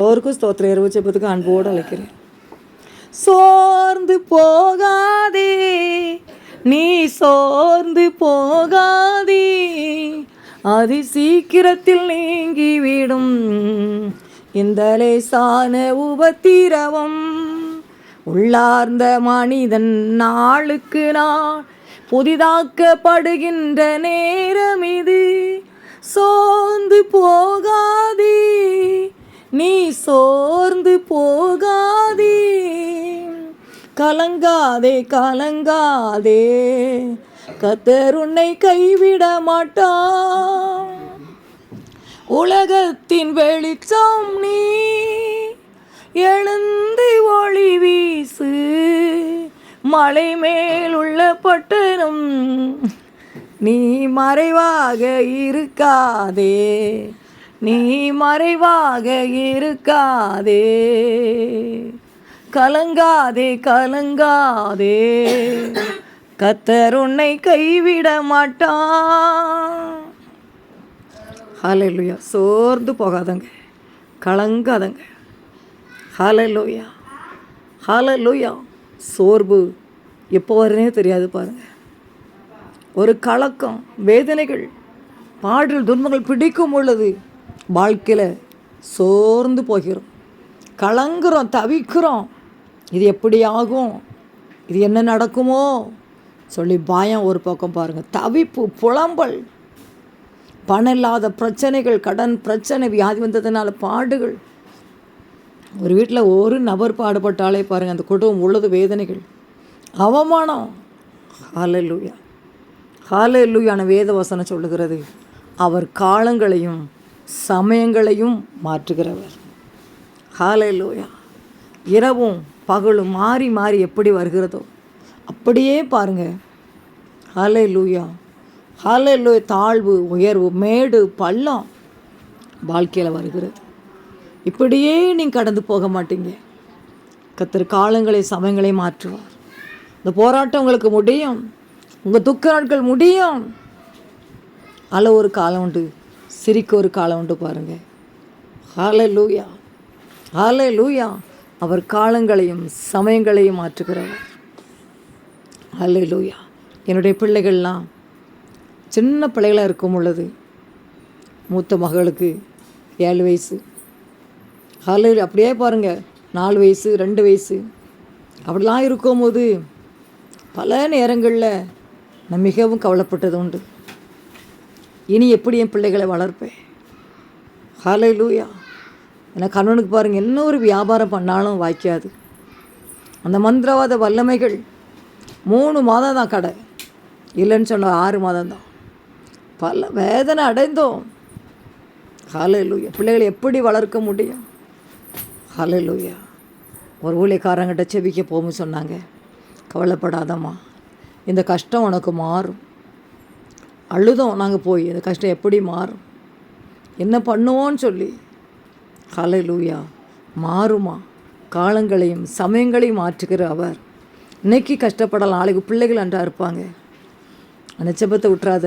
எல்லோருக்கும் ஸ்தோத்திரம். இரவு ஜெபத்துக்கு அன்போடு அழைக்கிறேன். சோர்ந்து போகாதே நீ சோர்ந்து போகாதே அது சீக்கிரத்தில் நீங்கிவிடும் இந்த லேசான உபத்திரவம். உள்ளார்ந்த மனிதன் நாளுக்கு நாள் புதிதாக்கப்படுகின்ற நேரம் இது சோர்ந்து போகாதே நீ சோர்ந்து போகாதே. கலங்காதே கலங்காதே. கத்தர் உன்னை கைவிட மாட்டான் உலகத்தின் வெளிச்சம் நீ எழுந்து ஒளி வீசு. மலை மேல் உள்ள பட்டணம் நீ மறைவாக இருக்காதே. நீ மறைவாக இருக்காதே. கலங்காதே கலங்காதே. கத்தர் உன்னை கைவிட மாட்டான் ஹalleluya சோர்ந்து போகாதங்க. கலங்காதங்க. ஹalleluya ஹalleluya சோர்வு எப்போ வருனே தெரியாது பாருங்க. ஒரு கலக்கம் வேதனைகள் பாடல் துன்பங்கள் பிடிக்கும் உள்ளது வாழ்க்கையில் சோர்ந்து போகிறோம். கலங்குறோம் தவிக்கிறோம். இது எப்படி ஆகும்? இது என்ன நடக்குமோ? சொல்லி பயம் ஒரு பக்கம் பாருங்கள் தவிப்பு புலம்பல். பணம் இல்லாத பிரச்சனைகள் கடன் பிரச்சனை வியாதி வந்ததுனால பாடுகள். ஒரு வீட்டில் ஒரு நபர் பாடுபட்டாலே பாருங்கள் அந்த குடும்பம் உள்ளது வேதனைகள். அவமானம். ஹalleluya. ஹalleluyaன வேத வசனம் சொல்லுகிறது. அவர் காலங்களையும் சமயங்களையும் மாற்றுகிறவர். ஹalleluya. இரவும் பகலும் மாறி மாறி எப்படி வருகிறதோ அப்படியே பாருங்கள் ஹாலை லூயா ஹாலை ஹalleluya தாழ்வு உயர்வு மேடு பள்ளம் வாழ்க்கையில் வருகிறது. இப்படியே நீங்கள் கடந்து போக மாட்டீங்க. கத்திர காலங்களை சமயங்களை மாற்றுவார். இந்த போராட்டம் உங்களுக்கு முடியும். உங்கள் துக்க நாட்கள் முடியும். அதில் ஒரு காலம் உண்டு. சிரிக்க ஒரு காலம் உண்டு பாருங்க. ஹாலே லூயா ஹாலே லூயா அவர் காலங்களையும் சமயங்களையும் மாற்றுகிறவர். ஹாலே லூயா என்னுடைய பிள்ளைகள்லாம் சின்ன பிள்ளைகளாக இருக்கும் உள்ளது மூத்த மகளுக்கு ஏழு வயசு. ஹாலே அப்படியே பாருங்கள் நாலு வயசு ரெண்டு வயசு. அப்படிலாம் இருக்கும்போது பல நேரங்களில் நான் மிகவும் கவலைப்பட்டது உண்டு. இனி எப்படி என் பிள்ளைகளை வளர்ப்பேன்? ஹாலை லூயா எனக்கு கணவனுக்கு பாருங்கள் என்ன ஒரு வியாபாரம் பண்ணாலும் வாய்க்காது. அந்த மந்திரவாத வல்லமைகள் மூணு மாதம் தான் கடை. இல்லைன்னு சொன்ன ஆறு மாதம் தான். பல வேதனை அடைந்தோம். ஹாலே லூயா பிள்ளைகளை எப்படி வளர்க்க முடியும்? ஹாலே லூயா ஒரு ஊழியக்காரங்கிட்ட செபிக்க போகும்னு சொன்னாங்க. கவலைப்படாதம்மா. இந்த கஷ்டம் உனக்கு மாறும். அழுதோம் நாங்கள் போய். இந்த கஷ்டம் எப்படி மாறும்? என்ன பண்ணுவோன்னு சொல்லி. கலை லூயா மாறுமா. காலங்களையும் சமயங்களையும் மாற்றுகிற அவர். இன்னைக்கு கஷ்டப்படலாம். நாளைக்கு பிள்ளைகள் அன்றா இருப்பாங்க. அந்த செபத்தை விட்டுறாத.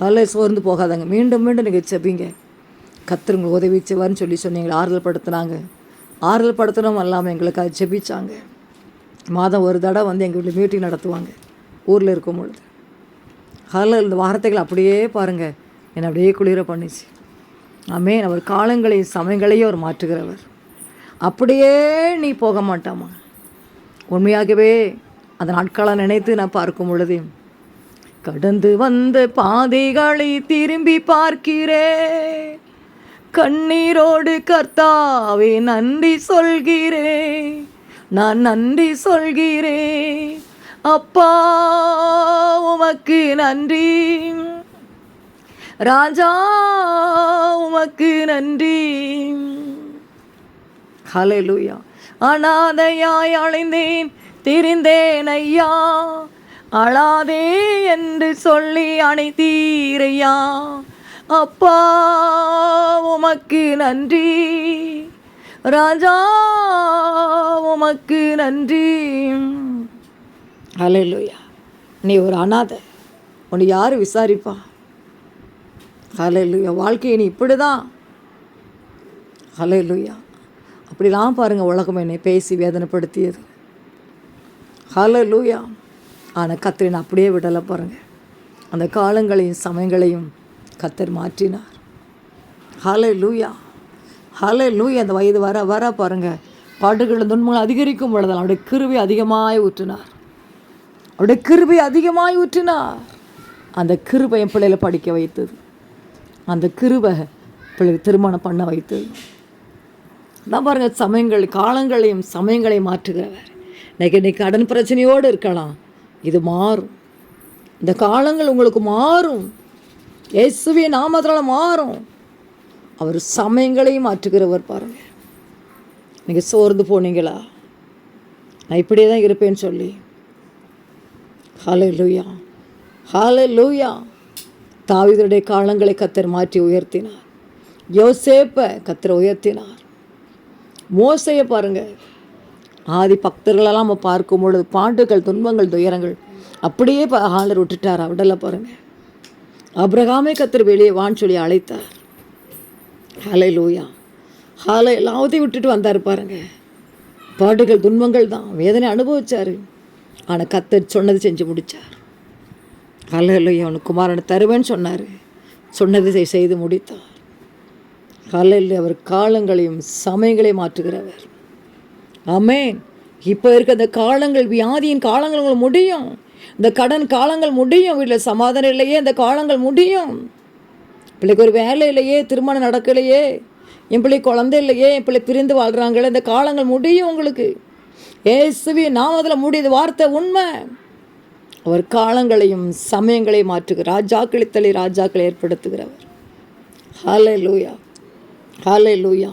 ஹலை சோர்ந்து போகாதாங்க. மீண்டும் மீண்டும் நீங்கள் செபிங்க கத்துருங்க உதவி செய்வார்னு சொல்லி சொன்னீங்க. ஆறுதல் படுத்துனாங்க ஆறுதல் படுத்தணும் இல்லாமல் எங்களுக்கு அது செபிச்சாங்க மாதம் ஒரு தடவை வந்து எங்கள் வீட்டில் மீட்டிங் நடத்துவாங்க. ஊரில் இருக்கும் பொழுது. அதில் இந்த வார்த்தைகள் அப்படியே பாருங்கள் என்னை அப்படியே குளிர பண்ணிச்சு. ஆமேன். அவர் காலங்களையும் சமயங்களையும் அவர் மாற்றுகிறவர். அப்படியே நீ போக மாட்டாமா? உண்மையாகவே அந்த நாட்களை நினைத்து நான் பார்க்கும் பொழுது கடந்து வந்த பாதைகளை திரும்பி பார்க்கிறேன் கண்ணீரோடு கர்த்தாவே நன்றி சொல்கிறேன் நான் நன்றி சொல்கிறேன் அப்பா உமக்கு நன்றி. ராஜா உமக்கு நன்றி. ஹalleluya. அனாதையாய் அழைந்தேன் திரிந்தேன் ஐயா. அழாதே என்று சொல்லி அணைத்தீரையா. அப்பா உமக்கு நன்றி. ராஜா உமக்கு நன்றி. ஹalleluya நீ ஒரு அனாதை. உன்னை யார் விசாரிப்பா? ஹalleluya வாழ்க்கையை நீ இப்படி தான் ஹalleluya அப்படிலாம் பாருங்கள் உலகம் என்னை பேசி வேதனைப்படுத்தியது. ஹலோ லூயா ஆனால் கத்திரின் அப்படியே விடலை பாருங்கள் அந்த காலங்களையும் சமயங்களையும் கத்தர் மாற்றினார். ஹலே லூயா ஹலே லூயா அந்த வயது வர வர பாருங்கள் பாட்டுகள் துன்பங்கள் அதிகரிக்கும் பொழுது அவருடைய கிருவி அதிகமாக ஊற்றினார். அவருடைய கிருபை அதிகமாய் ஊற்றினார். அந்த கிருபை என் பிள்ளைகளை படிக்க வைத்தது. அந்த கிருபை பிள்ளை திருமணம் பண்ண வைத்தது. நான் பாருங்கள் சமயங்கள் காலங்களையும் சமயங்களையும் மாற்றுகிறவர். இன்னைக்கு இன்னைக்கு கடன் பிரச்சனையோடு இருக்கலாம். இது மாறும். இந்த காலங்கள் உங்களுக்கு மாறும். இயேசுவே நாமத்தினால மாறும். அவர் சமயங்களையும் மாற்றுகிறவர் பாருங்கள் நீங்கள் சோர்ந்து போனீங்களா? நான் இப்படியே தான் இருப்பேன்னு சொல்லி. ஹாலே லூயா ஹாலே லூயா தாவிதருடைய காலங்களை கத்தர் மாற்றி உயர்த்தினார். யோசேப்பை கத்தர் உயர்த்தினார். மோசையை பாருங்கள் ஆதி பக்தர்களெல்லாம் நம்ம பார்க்கும் பொழுது பாண்டுகள் துன்பங்கள் துயரங்கள் அப்படியே ப ஆளர் விட்டுட்டார். அவடெல்லாம் பாருங்கள் அப்ரகாமே கத்தர் வெளியே வான்னு சொல்லி அழைத்தார். ஹாலை லூயா ஹாலை எல்லாத்தையும் விட்டுட்டு வந்தார் பாருங்கள் பாடுகள் துன்பங்கள் தான். வேதனை அனுபவிச்சார். ஆனால் கத்தர் சொன்னது செஞ்சு முடித்தார் ஹாலை அவனுக்கு குமாரனை தருவேன்னு சொன்னார். சொன்னதை செய்- செய்து முடித்தார். ஹாலையில் அவர் காலங்களையும் சமயங்களையும் மாற்றுகிறவர். ஆமென். இப்போ இருக்க இந்த காலங்கள் வியாதியின் காலங்கள் முடியும். இந்த கடன் காலங்கள் முடியும். வீட்டில் சமாதானம் இல்லையே இந்த காலங்கள் முடியும். பிள்ளைக்கு ஒரு வேலை இல்லையே திருமணம் நடக்கலையே. என் பிள்ளை குழந்தை இல்லையே என் பிள்ளை பிரிந்து வாழ்கிறாங்களே இந்த காலங்கள் முடியும் உங்களுக்கு. ஏசுவி நாமத்தில் முடியுது வார்த்தை உண்மை. அவர் காலங்களையும் சமயங்களையும் மாற்றுகிற ராஜாக்களை தள்ளி ராஜாக்களை ஏற்படுத்துகிறவர். ஹாலே லூயா ஹாலே லூயா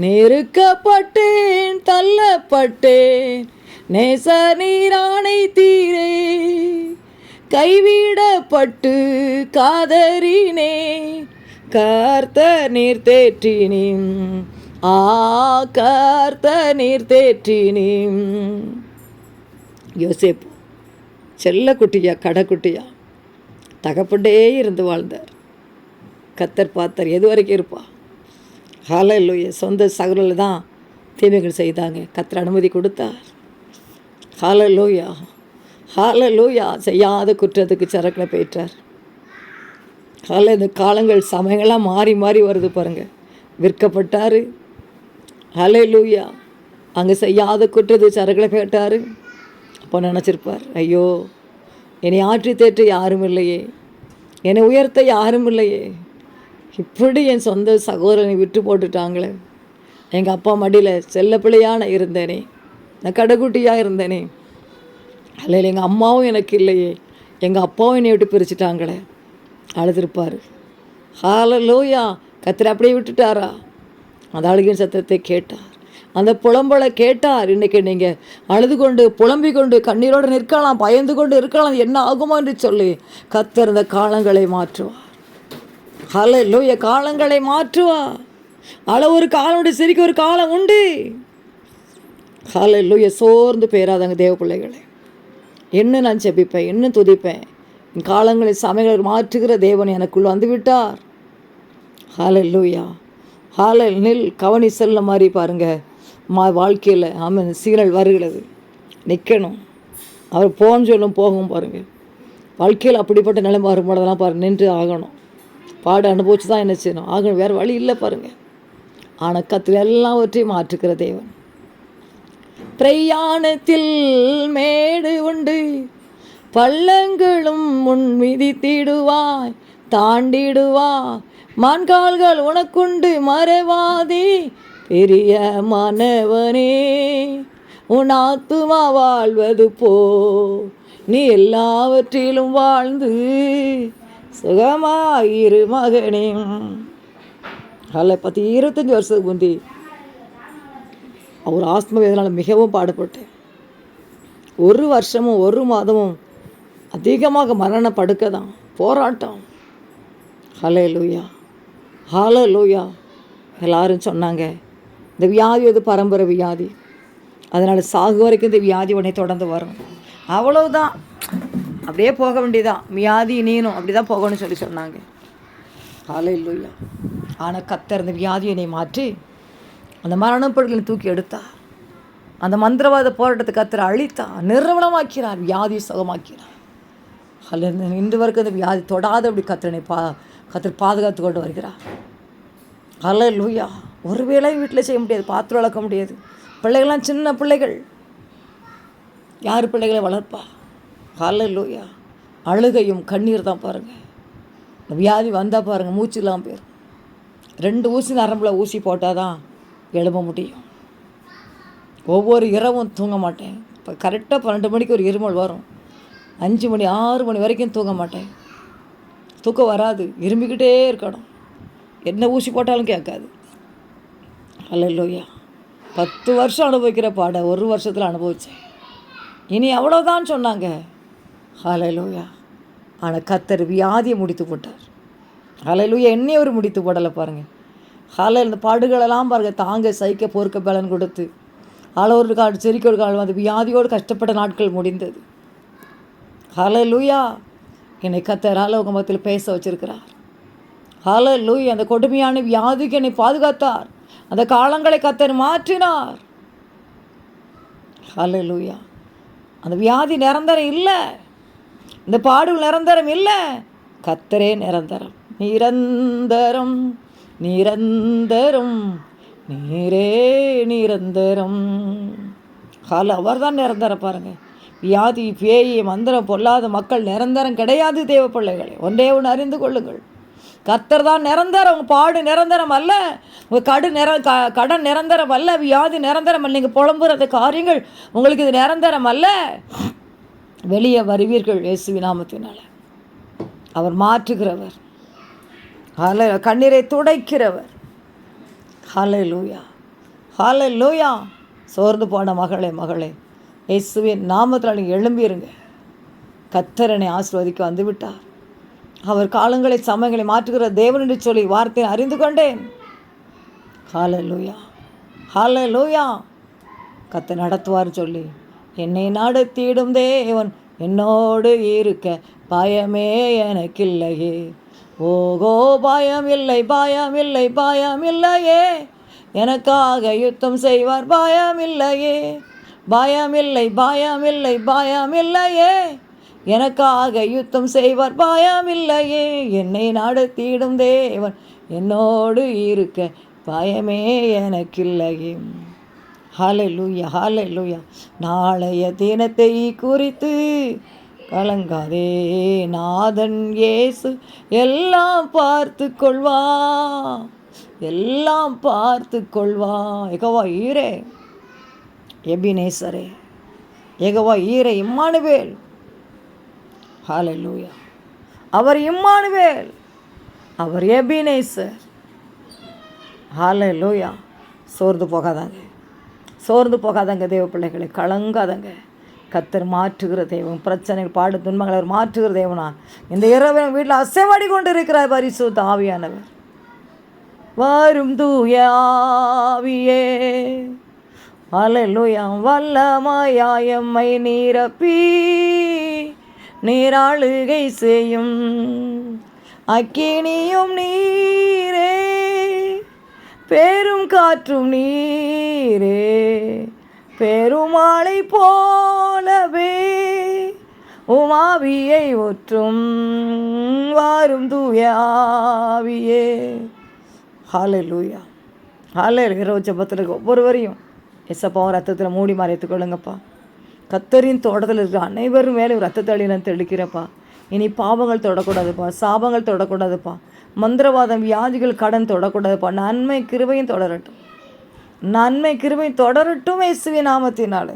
நெருக்கப்பட்டேன் தள்ளப்பட்டேன் நேச நீரானை தீரே. கைவிடப்பட்டு காதறினே கர்த்த நீர் தேற்றினேன். ஆ கர்த்த நீர் தேற்றினி யோசேப்பு செல்லக்குட்டியா கடைக்குட்டியா? தகப்பண்டே இருந்து வாழ்ந்தார். கத்தர் பார்த்தார் எது வரைக்கும் இருப்பா? ஹாலையிலூய சொந்த சகரில் தான் தீமைகள் செய்தாங்க. கத்தர் அனுமதி கொடுத்தார். ஹாலர் லூயா ஹால லூயா செய்யாத குற்றத்துக்கு சரக்கில் போயிட்டார். ஹால இந்த காலங்கள் சமயங்களாக மாறி மாறி வருது பாருங்கள் விற்கப்பட்டார் ஹலே லூயா அங்கே செய்யாத குற்றது சரகளை கேட்டார். அப்போ நினச்சிருப்பார்? ஐயோ என்னை ஆற்றி தேற்ற யாரும் இல்லையே. என்னை உயர்த்த யாரும் இல்லையே. இப்படி என் சொந்த சகோதரனை விட்டு போட்டுட்டாங்களே. எங்கள் அப்பா மடியில் செல்ல பிள்ளையான இருந்தேனே. நான் கடைக்குட்டியாக இருந்தேனே. அல்ல எங்கள் அம்மாவும் எனக்கு இல்லையே. எங்கள் அப்பாவும் என்னை விட்டு பிரிச்சுட்டாங்களே. அழுதுருப்பார். ஹாலலூயா கத்திர அப்படியே விட்டுட்டாரா? அந்த அழுகின் சத்தத்தை கேட்டார். அந்த புலம்பலை கேட்டார். இன்னைக்கு நீங்கள் அழுது கொண்டு புலம்பிக் கொண்டு கண்ணீரோடு நிற்கலாம் பயந்து கொண்டு இருக்கலாம் என்ன ஆகுமோ என்று சொல்லி கத்திருந்த காலங்களை மாற்றுவார். ஹலே லூய காலங்களை மாற்றுவா அள ஒரு காலம் உண்டு சிரிக்க ஒரு காலம் உண்டு. ஹலே லூய சோர்ந்து பேராதங்க தேவ பிள்ளைகளை. இன்னும் நான் செபிப்பேன் இன்னும் துதிப்பேன்? காலங்களை சமையலை மாற்றுகிற தேவன் எனக்குள் வந்து விட்டார் லூயா ஹாலல் நில் கவனி செல்ல மாதிரி பாருங்கள் மா வாழ்க்கையில் ஆமாம் சீரல் வருகிறது. நிற்கணும் அவர் போன்னு சொல்லும் போகும் பாருங்கள் வாழ்க்கையில் அப்படிப்பட்ட நிலைமை வரும்போதெல்லாம் பாரு நின்று ஆகணும். பாடு அனுபவிச்சு தான் என்ன செய்யணும்? ஆகணும் வேறு வழி இல்லை பாருங்கள் ஆனால் கத்தில் எல்லாவற்றையும் மாற்றுக்கிற தேவன். பிரயாணத்தில் மேடு உண்டு பள்ளங்களும் முன் மிதித்திடுவாய் தாண்டிடுவா. மான்கால்கள் உனக்குண்டு மறைவாதி. பெரிய மனவனே உன் ஆத்துமா வாழ்வது போ. நீ எல்லாவற்றிலும் வாழ்ந்து சுகமாயிரு மகனே. அதில் பத்து இருபத்தஞ்சி வருஷத்துக்கு முந்தி அவர் ஆஸ்தும வேதனால் மிகவும் பாடுபட்டேன். ஒரு வருஷமும் ஒரு மாதமும் அதிகமாக மரண படுக்க தான் போராட்டம். ஹலே லூயா ஹலோ லூயா எல்லாரும் சொன்னாங்க இந்த வியாதி அது பரம்பரை வியாதி? அதனால் சாகு வரைக்கும் இந்த வியாதி உடனே தொடர்ந்து வரும். அவ்வளவுதான். அப்படியே போக வேண்டியதான் வியாதி நீனும் அப்படி தான் போகணும்னு சொல்லி சொன்னாங்க. ஹலோ லூயா ஆனால் கத்தர் இந்த வியாதியினை மாற்றி அந்த மரணப்படுகளை தூக்கி எடுத்தா அந்த மந்திரவாத போராட்டத்தை கத்தரை அழித்தா நிறுவனமாக்கிறார் வியாதி சுகமாக்கிறார் அதில் இன்று வரைக்கும் அந்த வியாதி தொடாத அப்படி கத்திரனை பா கத்தர் பாதுகாத்து கொண்டு வருகிறார். அல்ல லூயா ஒரு வேலையும் வீட்டில் செய்ய முடியாது பாத்திரம் வளர்க்க முடியாது. பிள்ளைகள்லாம் சின்ன பிள்ளைகள். யார் பிள்ளைகளை வளர்ப்பா? அல்ல லூயா அழுகையும் கண்ணீர் தான் பாருங்கள் வியாதி வந்தால் பாருங்கள் மூச்சுலாம் போயிடும் ரெண்டு ஊசி நரம்பில் ஊசி போட்டால் தான் எழும்ப முடியும். ஒவ்வொரு இரவும் தூங்க மாட்டேன். இப்போ கரெக்டாக பன்னெண்டு மணிக்கு ஒரு இருமல் வரும். அஞ்சு மணி ஆறு மணி வரைக்கும் தூங்க மாட்டேன். தூக்கம் வராது. இரும்பிக்கிட்டே இருக்கணும். என்ன ஊசி போட்டாலும் கேட்காது. அல்லையா பத்து வருஷம் அனுபவிக்கிற பாட ஒரு வருஷத்தில் அனுபவித்தேன் இனி அவ்வளோதான் சொன்னாங்க. ஹalleluya ஆனால் கத்தர் வியாதியை முடித்து போட்டார். ஹalleluya என்னையும் அவர் முடித்து போடலை பாருங்கள் ஹால இந்த பாடுகளெல்லாம் பாருங்கள் தாங்க சைக்க பொறுக்க பலன் கொடுத்து. ஆளோரு காடு செரிக்கோடு காலம் அது வியாதியோடு கஷ்டப்பட்ட நாட்கள் முடிந்தது. ஹalleluya என்னை கத்தர் ஆலோக பேச வச்சிருக்கிறார். ஹalleluya அந்த கொடுமையான வியாதிக்கு என்னை பாதுகாத்தார். அந்த காலங்களை கத்தர் மாற்றினார். ஹalleluya அந்த வியாதி நிரந்தரம் இல்லை. இந்த பாடு நிரந்தரம் இல்லை. கத்தரே நிரந்தரம். நிரந்தரம் நிரந்தரம் நீரே நிரந்தரம். ஹால அவர் தான் நிரந்தரம் பாருங்கள் வியாதி பேயை மந்திரம் பொல்லாத மக்கள் நிரந்தரம் கிடையாது தேவ பிள்ளைகளே. ஒன்றே ஒன்று அறிந்து கொள்ளுங்கள். கர்த்தர் தான் நிரந்தரம் உங்கள் பாடு நிரந்தரம் அல்ல. உங்கள் கடு நிர க கடன் நிரந்தரம் அல்ல வியாதி நிரந்தரம் அல்ல. நீங்கள் புலம்புறது காரியங்கள் உங்களுக்கு இது நிரந்தரம் அல்ல. வெளியே வருவீர்கள் இயேசுவி நாமத்தினால. அவர் மாற்றுகிறவர். ஹால கண்ணீரை துடைக்கிறவர். ஹாலை லூயா ஹாலை லூயா சோர்ந்து போன மகளே மகளே. இயேசுவின் நாமத்தில் நீங்கள் எழும்பிருங்க. கத்தரனை ஆசிர்வதிக்க வந்து விட்டார் அவர் காலங்களை சமயங்களை மாற்றுகிற தேவன் என்று சொல்லி வார்த்தையை அறிந்து கொண்டேன். ஹால லூயா ஹால லூயா கத்த நடத்துவார் சொல்லி என்னை நடத்திடும் தேவன் என்னோடு இருக்க பயமே எனக்கில்லையே. ஓகோ பயம் இல்லை பயம் இல்லை பயம் இல்லையே எனக்காக யுத்தம் செய்வார் பயம் இல்லையே பயமில்லை பயமில்லை பயமில்லையே. எனக்காக யுத்தம் செய்வார் பயமில்லையே. என்னை நடத்திடும் தேவன் என்னோடு இருக்க பயமே எனக்கில்லையே. ஹalleluya ஹalleluya. நாளைய தினத்தை குறித்து கலங்காதே நாதன் ஏசு எல்லாம் பார்த்து கொள்வா. எல்லாம் பார்த்து கொள்வா. எகவா ஈரே எபினேசரே. எகவா ஈர இம்மானுவேல். லூயா அவர் இம்மானுவேல். அவர் எபினேசர். லூயா சோர்ந்து போகாதாங்க. சோர்ந்து போகாதங்க தேவ பிள்ளைகளை. கலங்காதங்க. கத்தர் மாற்றுகிற தெய்வம் பிரச்சனை பாடு துன்பங்களை அவர் மாற்றுகிற தெய்வனா இந்த இரவு வீட்டில் அசைவாடி கொண்டு இருக்கிறார் பரிசு தாவியானவர். வரும் தூயாவியே அலலுயம் வல்லமாயம்மை நீரப்பி நீராளுகை செய்யும் அக்கினியும் நீரே பெரும் காற்றும் நீரே பெருமாளை போலவே உமாவியை ஒற்றும் வாரும் தூய ஆவியே. ஹாலே லூயா ஹாலே இரவு ஒவ்வொருவரையும் எசப்பாவும் ரத்தத்தில் மூடி மறைத்து கொள்ளுங்கப்பா கத்தரின் தோட்டத்தில் இருக்கிற அனைவரும் மேலே ரத்தத்தளி நான் தெளிக்கிறப்பா இனி பாவங்கள் தொடக்கூடாதுப்பா சாபங்கள் தொடக்கூடாதுப்பா. மந்திரவாதம் வியாதிகள் கடன் தொடக்கூடாதுப்பா. நன்மை கிருபையும் தொடரட்டும். நன்மை கிருபையும் தொடரட்டும் இயேசுவி நாமத்தினாலே.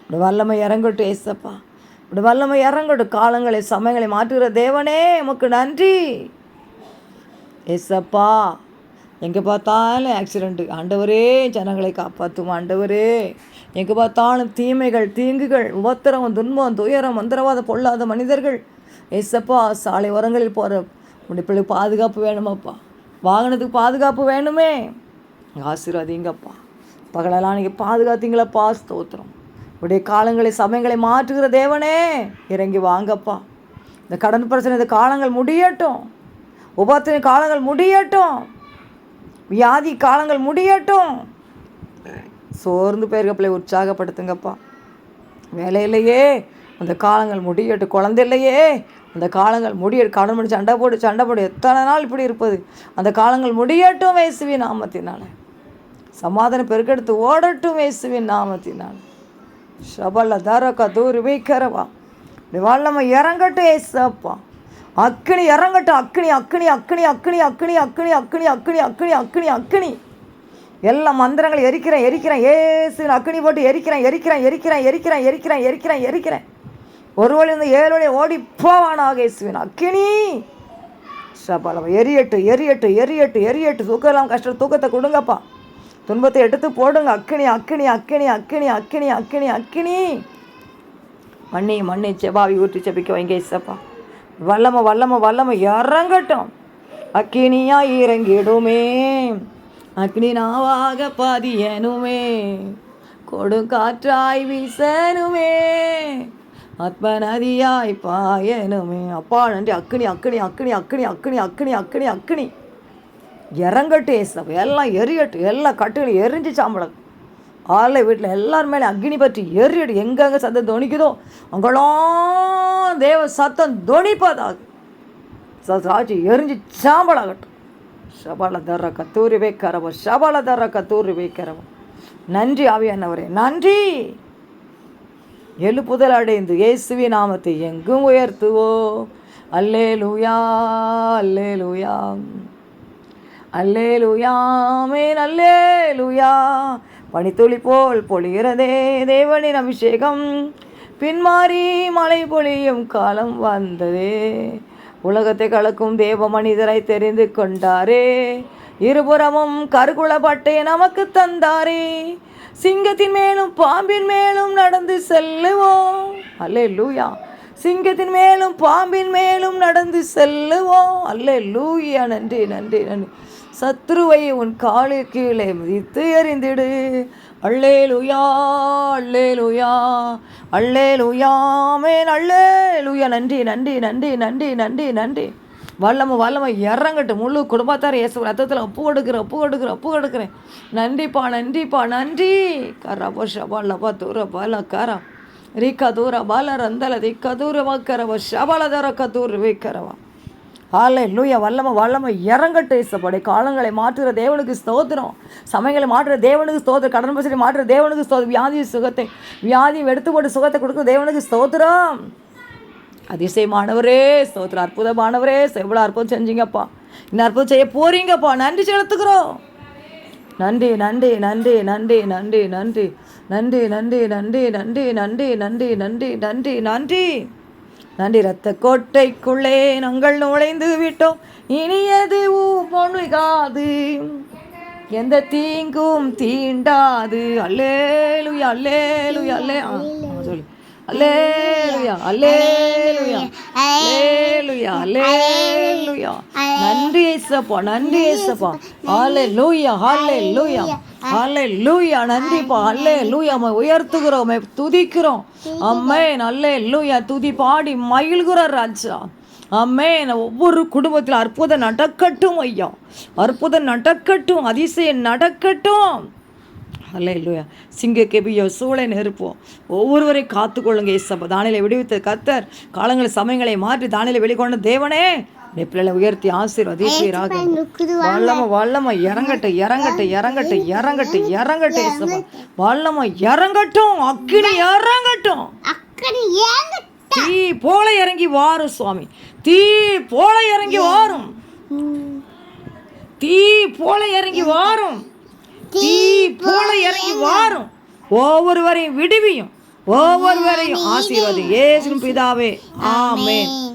இப்படி வல்லமை இறங்கட்டும் ஏசப்பா இப்படி வல்லமை இறங்கட்டும். காலங்களை சமயங்களை மாற்றுகிற தேவனே உமக்கு நன்றி. ஏசப்பா எங்கே பார்த்தாலும் ஆக்சிடெண்ட்டு ஆண்டவரே ஜனங்களை காப்பாற்றும் ஆண்டவரே. எங்கே பார்த்தாலும் தீமைகள் தீங்குகள் உபத்திரம் துன்பம் துயரம் மந்திரவாத பொல்லாத மனிதர்கள். ஏசப்பா சாலை ஓரங்களில் போகிற உடைய பிள்ளை பாதுகாப்பு வேணுமாப்பா. வாகனத்துக்கு பாதுகாப்பு வேணுமே. ஆசீர்வாதிங்கப்பா. பகலெல்லாம் நீங்கள் பாதுகாத்தீங்களப்பா ஸ்தோத்திரம். உடைய காலங்களை சமயங்களை மாற்றுகிற தேவனே இறங்கி வாங்கப்பா. இந்த கடன் பிரச்சனை இந்த காலங்கள் முடியட்டும். உபத்தின காலங்கள் முடியட்டும். வியாதி காலங்கள் முடியட்டும். சோர்ந்து போயிருக்கப்பிள்ளை உற்சாகப்படுத்துங்கப்பா. வேலையிலையே அந்த காலங்கள் முடியட்டும் குழந்தையிலையே அந்த காலங்கள் முடியட்டு கடன் பண்ணி சண்டை போடு சண்டை போடு. எத்தனை நாள் இப்படி இருப்பது? அந்த காலங்கள் முடியட்டும் வேசுவி நாமத்தினால. சமாதானம் பெருக்கெடுத்து ஓடட்டும் வேசுவின் நாமத்தினால. ஷபல்ல தரக்கா தூர் வீக்கரவா வாழ் நம்ம இறங்கட்டும் ஏசப்பா அக்னி இறங்கட்டும் அக்னி அக்னி அக்னி அக்னி அக்னி அக்னி அக்னி அக்னி அக்னி அக்னி அக்னி எல்லா மந்திரங்களும் எரிக்கிறேன் எரிக்கிறேன் ஏசு அக்னி போட்டு எரிக்கிறேன் எரிக்கிறேன் எரிக்கிறேன் எரிக்கிறேன் எரிக்கிறேன் எரிக்கிறேன் எரிக்கிறேன் ஒரு வழி இருந்து ஏழு வழி ஓடி போவானாக இயேசுவின் அக்னி சபலம் எரியட்டு எரியட்டு எரியட்டு எரியட்டு தூக்கலாம் கஷ்டம் தூக்கத்தை கொடுங்கப்பா துன்பத்தை எடுத்து போடுங்க அக்கினி அக்கினி அக்கினி அக்கினி அக்கினி அக்கினி அக்கினி மண்ணி மண்ணி செபாவி ஊற்றி செபிக்க வைங்க இசப்பா வல்லம வல்லம வல்லம இறங்கட்டும். அக்கினியா இறங்கிடுமே. அக்னி நாவாக பதியனுமே கொடுங்காற்றாய் வீசனுமே ஆத்ம நதியாய் பாயனுமே அப்பா நன்றி. அக்னி அக்னி அக்னி அக்னி அக்னி அக்னி அக்கினி அக்னி இறங்கட்டும் ஏசப்பா எல்லாம் எரியட்டும் எல்லா கட்டுகளும் எரிஞ்சு சாம்பளம் ஆளை வீட்டில் எல்லார் மேலே அக்னி பற்றி எரியட்டும் எங்கெங்கே சத்தம் துணிக்குதோ அங்கெல்லாம் சத்தம் தேவ சத்தம் துணிப்பதாக சாட்சி எரிஞ்சு சாம்பலாகட்டும். சபால தர கத்தூரி வைக்கிறவ சபால தர கத்தூரி வைக்கிறவ நன்றி ஆவியானவரே நன்றி. எழுப்புதல் அடைந்து இயேசுவி நாமத்தை எங்கும் உயர்த்துவோ அல்லே லுயா அல்லே லூயா அல்லே லூயாமேன் அல்லே லூயா பனித்துளி போல் பொழிகிறதே தேவனின் அபிஷேகம். பின்மாறி மழை பொழியும் காலம் வந்ததே. உலகத்தை கலக்கும் தேவ மனிதரை தெரிந்து கொண்டாரே. இருபுறமும் கருகுல பட்டை நமக்கு தந்தாரே. சிங்கத்தின் மேலும் பாம்பின் மேலும் நடந்து செல்லுவோம். அல்லே லூயா சிங்கத்தின் மேலும் பாம்பின் மேலும் நடந்து செல்லுவோம். அல்லே லூயா நன்றி நன்றி நன்றி. சத்ருவை உன் காலில் கீழே மிதித்து எறிந்திடு. அள்ளே லுயா அள்ளே லுயா அள்ளே லுயாமேன் அள்ளே லுயா நன்றி நன்றி நன்றி நன்றி நன்றி நன்றி. வல்லமை வல்லமை. இறங்கட்டு முழு குடும்பத்தார் இயேசு ரத்தத்தில் ஒப்பு கொடுக்குறேன் ஒப்பு கொடுக்குறேன் ஒப்பு கொடுக்குறேன். நன்றிப்பா நன்றிப்பா நன்றி. கரப ஷபாலபா தூர பால கரா. ரிக்க தூர பால ரந்தல திக்க தூர வக்கரவ ஷபல தர கதூர் வைக்கிறவா ஆலை லூயா வல்லம வல்லம இறங்கட்டு இசப்படை காலங்களை மாற்றுற தேவனுக்கு ஸ்தோத்திரம் சமயங்களை மாற்றுற தேவனுக்கு ஸ்தோத்திரம் கடன் பசடி மாற்றுற தேவனுக்கு ஸ்தோத்திரம் வியாதி சுகத்தை வியாதி எடுத்து போட்டு சுகத்தை கொடுக்குற தேவனுக்கு ஸ்தோத்திரம் அதிசயமானவரே ஸ்தோத்திரம் அற்புதமானவரே எவ்வளோ அற்புதம் செஞ்சீங்கப்பா இன்னும் அற்புதம் செய்ய போறீங்கப்பா நன்றி செலுத்துக்கிறோம் நன்றி நன்றி நன்றி நன்றி நன்றி நன்றி நன்றி நன்றி நன்றி நன்றி நன்றி நன்றி நன்றி நன்றி நன்றி நன்றி ரத்த கோட்டைக்குள்ளே நாங்கள் நுழைந்து விட்டோம். இனியது பொண்ணுகாது எந்த தீங்கும் தீண்டாது. அல்லேலுயா அல்லேலுயா அல்லே சொல்லு. அல்லேலுயா அல்லேலுயா அல்லேலுயா அல்லேலுயா நன்றி ஏசப்பா நன்றி ஏசப்பா. ஹாலே லூயா ஹாலே லூயா ஹாலே லூயா நன்றிப்பா அல்லே லூயா அம்மா உயர்த்துகிறோம் துதிக்கிறோம். அம்மே நல்லே லூயா துதி பாடி மகிழ்கிற ராஜா. அம்மே ஒவ்வொரு குடும்பத்தில் அற்புதம் நடக்கட்டும் ஐயா. அற்புதம் நடக்கட்டும் அதிசயம் நடக்கட்டும். அல்லையா சிங்க கெபியோ சூளை நெருப்போம் ஒவ்வொருவரை காத்துக்கொள்ளுங்க ஏசப்பா தானிலை விடுவித்த கத்தர் காலங்களை சமயங்களை மாற்றி தானிலை வெளிக்கொண்ட தேவனே. நீ பிள்ளைகளை உயர்த்தி ஆசீர்வதிப்பீராக வல்லம வல்லம இறங்கட்டு இறங்கட்டு இறங்கட்டு இறங்கட்டு இறங்கட்டு ஏசப்பா வல்லம இறங்கட்டும் அக்கினி இறங்கட்டும். தீ போல இறங்கி வாரும் சுவாமி. தீ போல இறங்கி வாரும். தீ போல இறங்கி வாரும். தீ போல இறங்கி வாரும். ஒவ்வொருவரையும் விடுவியும். ஒவ்வொருவரையும் ஆசீர்வாதம் ஏசும் பிதாவே. ஆமென்.